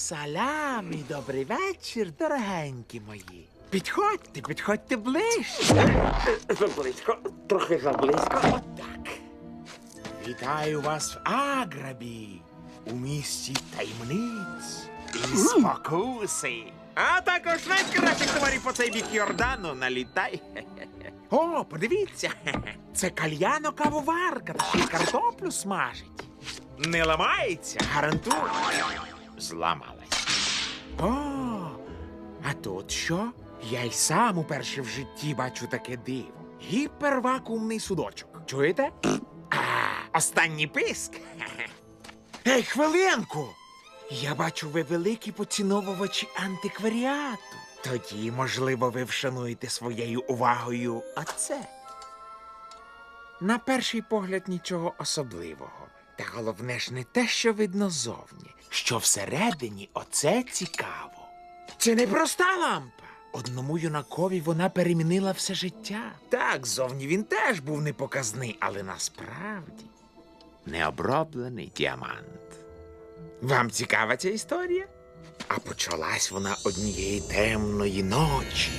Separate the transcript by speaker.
Speaker 1: салямі, добрий вечір, дорогенькі мої. Підходьте, підходьте ближче.
Speaker 2: Заблизько, трохи заблизько.
Speaker 1: Отак. Вітаю вас в Аграбі, у місті таємниць і спокуси. А також найкращих товарів по цей бік Йордану налітай. О, подивіться, це кальяно кавоварка та ще й картоплю смажить. Не ламається, гарантую. Зламалась. О, а тут що? Я й сам уперше в житті бачу таке диво. Гіпервакуумний судочок. Чуєте? А, останній писк. Ей, хвилинку! Я бачу, ви великі поціновувачі антикваріату. Тоді, можливо, ви вшануєте своєю увагою оце. На перший погляд нічого особливого. Та головне ж не те, що видно зовні, що всередині оце цікаво. Це не проста лампа. Одному юнакові вона перемінила все життя. Так, зовні він теж був непоказний, але насправді необроблений діамант. Вам цікава ця історія? А почалась вона однієї темної ночі.